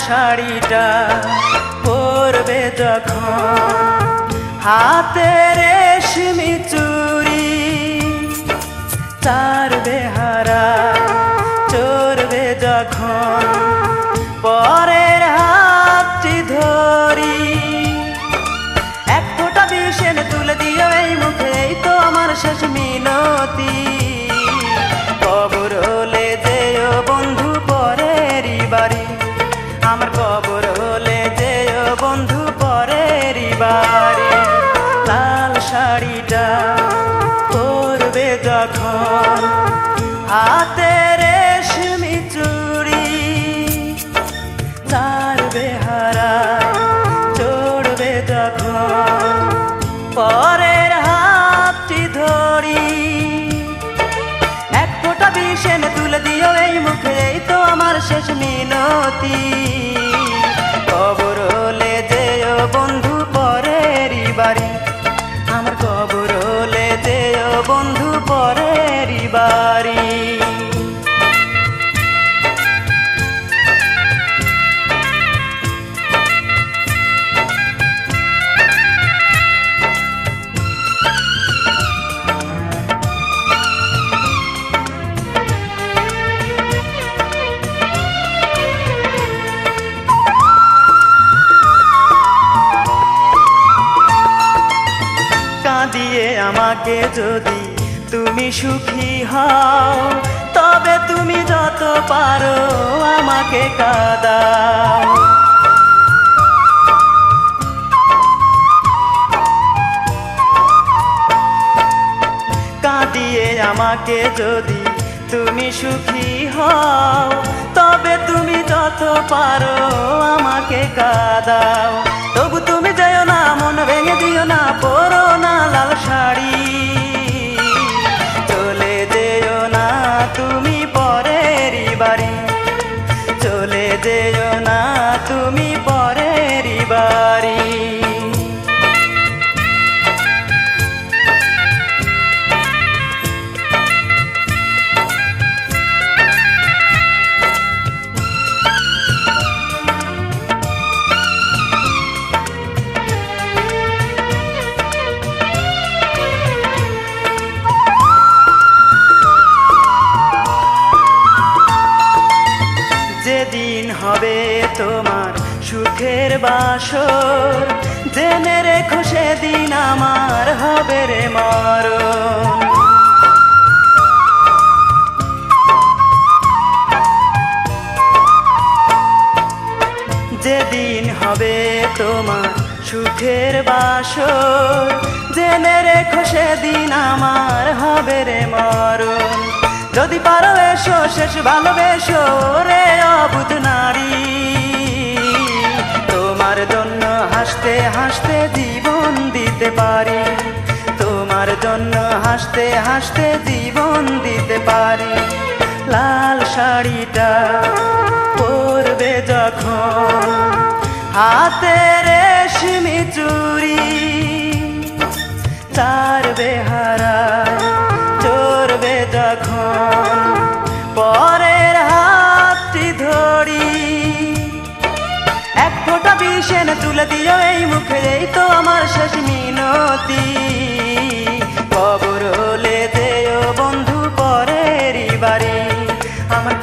শাড়িটা পরবে যখন হাতে রেশমি চুরি তার বেহারা চড়বে যখন পরের শাড়িটা পরবে যখন হাতে রেশমি চুড়ি চার বেহারা চড়বে যখন পরের হাতটি ধরি। এক ফোঁটা বিষেন তুলে দিও এই মুখে, এই তো আমার শেষ মিনতি। বাড়ি। আমাকে যদি তুমি সুখী হও, তবে তুমি যত পারো আমাকে কাঁদাও। কাঁদিয়ে আমাকে যদি তুমি সুখী হও, তবে তুমি যত পারো আমাকে কাঁদাও। হবে তোমার সুখের বাসর। জেনে রেখো সেদিন আমার হবে রে মরণ। যেদিন হবে তোমার সুখের বাসর। জেনে রেখো সেদিন আমার হবে রে মরণ। যদি পারো এসো, শেষ ভালোবেসো। রে অবুধ নারী, তোমার জন্য হাসতে হাসতে জীবন দিতে পারি। তোমার জন্য হাসতে হাসতে জীবন দিতে পারি। লাল শাড়িটা পরবে যখন। হাতে রেশমি চুরি যখন পরের হাতটি ধরি। এক ফোঁটা বিষেন তুলে দিও এই মুখে এই তো আমার শেষ মিনতি। কবর হলে দেও বন্ধু পরেরই বাড়ি। আমার